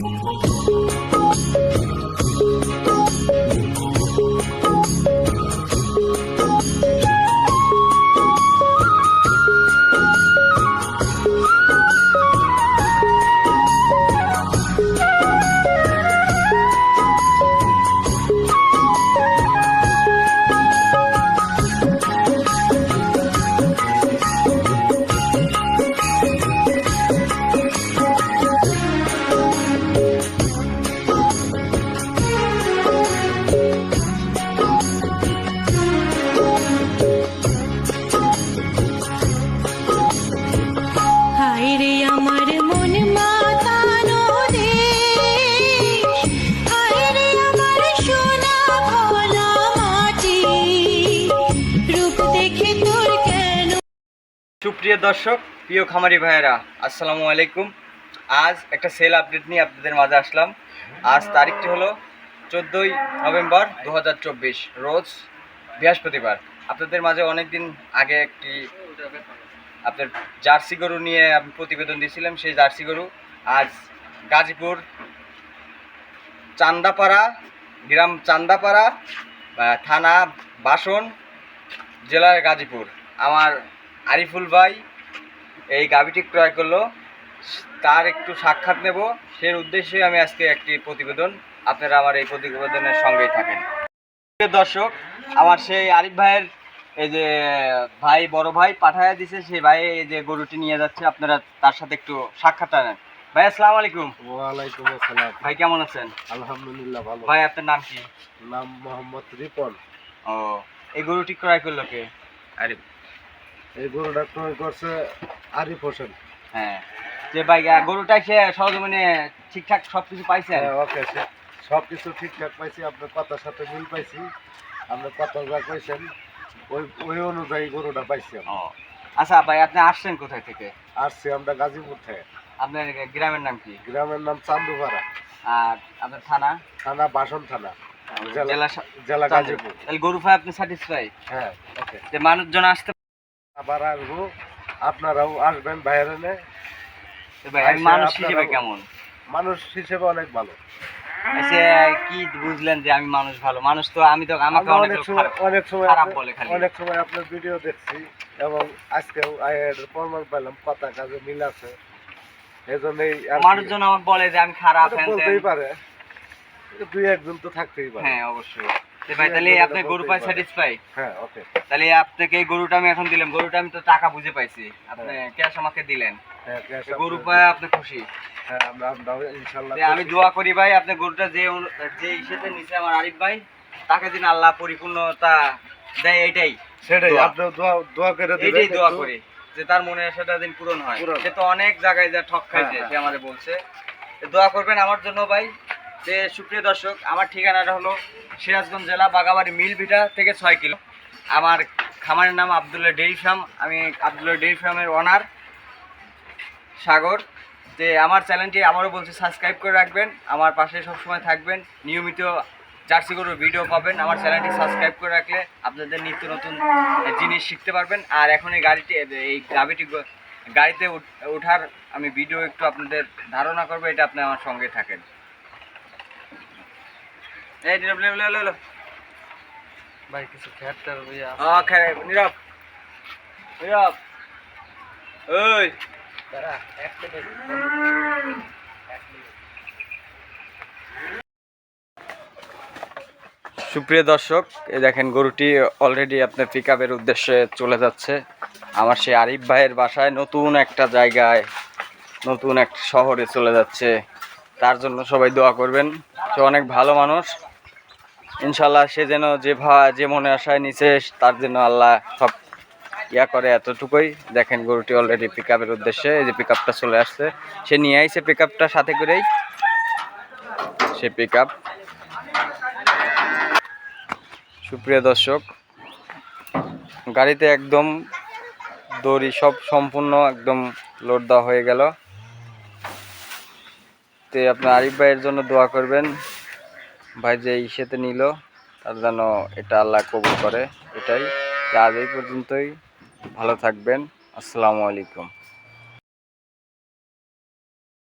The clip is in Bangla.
嗯。সুপ্রিয় দর্শক, প্রিয় খামারি ভাইয়েরা, আসসালামু আলাইকুম। আজ একটা সেল আপডেট নিয়ে আপনাদের মাঝে আসলাম। আজ তারিখটি হলো চোদ্দোই নভেম্বর দু হাজার চব্বিশ, রোজ বৃহস্পতিবার। আপনাদের মাঝে অনেক দিন আগে একটি আপনার জার্সি গরু নিয়ে আমি প্রতিবেদন দিয়েছিলাম, সেই জার্সি গরু আজ গাজীপুর, চান্দাপাড়া, গ্রাম চান্দাপাড়া থানা বাসন, জেলার গাজীপুর। আমার আরিফুল ভাই এই গাভিটি ক্রয় করল। তার একটু সাক্ষাৎ নেব। সেই উদ্দেশ্যে আমি আজকে একটি প্রতিবেদন আপনারা আমার এই প্রতিবেদনের সঙ্গেই থাকেন। দর্শক আমার সেই আরিফ ভাইয়ের এই যে ভাই বড় ভাই পাঠায় দিছে সেই ভাই এই যে গরুটি নিয়ে যাচ্ছে আপনারা তার সাথে একটু সাক্ষাৎ নেন। ভাই আসসালামু আলাইকুম। ওয়ালাইকুম আসসালাম। ভাই কেমন আছেন? আলহামদুলিল্লাহ ভালো। ভাই আপনার নাম কি? নাম মোহাম্মদ রিপন। ও এই গরুটি ক্রয় করল কে? আরিফ। এই গরুটা ক্রয় করছে আরিফ হোসেন। হ্যাঁ। যে ভাই গরুটা সে সরজমিনে ঠিকঠাক সব কিছু পাইছেন হ্যাঁ ওকে সব কিছু ঠিকঠাক পাইছি আপনার কথার সাথে মিল পাইছি। আপনার কথা যা কইছেন ওই ওই অনুযায়ী গরুটা পাইছি আচ্ছা ভাই আপনি আসছেন কোথায় থেকে? আসছি আমরা গাজীপুর থেকে। আপনার গ্রামের নাম কি? গ্রামের নাম চান্দুপাড়া। আর আপনার থানা? থানা বাসন থানা। জেলা জেলা জেলা গাজীপুর। তাহলে গরু ভাই আপনি স্যাটিসফাই হ্যাঁ ওকে। যে মানুষজন আসতে আবার আসব। আপনারাও আসবেন বাইরে মানুষ হিসেবে কেমন? মানুষ হিসেবে অনেক ভালো। আচ্ছা কি বুঝলেন যে আমি মানুষ ভালো? মানুষ তো আমি তো আমাকে অনেক সময় অনেক সময় খারাপ বলে খালি। অনেক সময় আপনার ভিডিও দেখছি এবং আজকেও প্রমাণ পেলাম কথা কাজে মিল আছে। এজন্যই মানুষজন আমাকে বলে যে আমি খারাপ বলতেই পারে। দুই একজন তো থাকতেই পারে। হ্যাঁ অবশ্যই। ভাই তাহলে আপনি গরু পাই স্যাটিসফাই হ্যাঁ ওকে। তাহলে আপনাকে গরুটা আমি এখন দিলাম। গরুটা আমি তো টাকা বুঝে পাইছি। আপনি ক্যাশ আমাকে দিলেন। হ্যাঁ cash এই গরু পায় আপনি খুশি? হ্যাঁ আমরা আমি দোয়া করি ভাই আপনি গরুটা যে যে ইসেতে নিচে আমার আরিফ ভাই তাকে দিন আল্লাহ পরিপূর্ণতা দেয় এটাই। সেটাই দোয়া। আপনি দোয়া দোয়া করে দিবেন এইটাই দোয়া করি যে তার মনে সেটা দিন পূরণ হয়। সে তো অনেক জায়গায় যা ঠক খাইছে সে আমাদের বলছে। দোয়া করবেন আমার জন্য ভাই। যে সুপ্রিয় দর্শক, আমার ঠিকানাটা হলো সিরাজগঞ্জ জেলা বাগাবাড়ি মিল ভিটা থেকে ছয় কিলো। আমার খামারের নাম আবদুল্লাহ ডেইরি ফার্ম। আমি আবদুল্লাহ ডেইরি ফার্মের ওনার সাগর। যে আমার চ্যানেলটি আবারও বলছি সাবস্ক্রাইব করে রাখবেন। আমার পাশে সবসময় থাকবেন। নিয়মিত জার্সি গরুর ভিডিও পাবেন। আমার চ্যানেলটি সাবস্ক্রাইব করে রাখলে আপনাদের নিত্য নতুন জিনিস শিখতে পারবেন। আর এখন এই গাড়িটি এই গাড়িটি গাড়িতে ওঠার আমি ভিডিও একটু আপনাদের ধারণা করব। এটা আপনি আমার সঙ্গে থাকেন। এই নীরব নীরব। ভাই কিছু খেতে ভাইয়া। খেয়ে নীরব। নীরব। ওই। সুপ্রিয় দর্শক এই দেখেন গরুটি অলরেডি আপনার পিক উদ্দেশ্যে চলে যাচ্ছে। আমার সেই আরিফ ভাইয়ের বাসায় নতুন একটা জায়গায় নতুন একটা শহরে চলে যাচ্ছে। তার জন্য সবাই দোয়া করবেন। সে অনেক ভালো মানুষ। ইনশাল্লাহ সে যেন যে ভা, যে মনে আশায় নিচে তার জন্য আল্লাহ সব ইয়া করে এতটুকুই। দেখেন গরুটি অলরেডি পিক আপের উদ্দেশ্যে, এই যে পিক আপটা চলে আসছে। সে নিয়ে আইছে পিক আপটা সাথে করেই। সে পিক আপ সুপ্রিয় দর্শক, গাড়িতে একদম দড়ি সব সম্পূর্ণ একদম লোড দেওয়া হয়ে গেল। তে আপনার আরিফ ভাইয়ের জন্য দোয়া করবেন। ভাই যে ইসেতে নিল, তার যেন এটা আল্লাহ কবুল করে, এটাই। আজ এই পর্যন্তই। ভালো থাকবেন। আসসালামু আলাইকুম।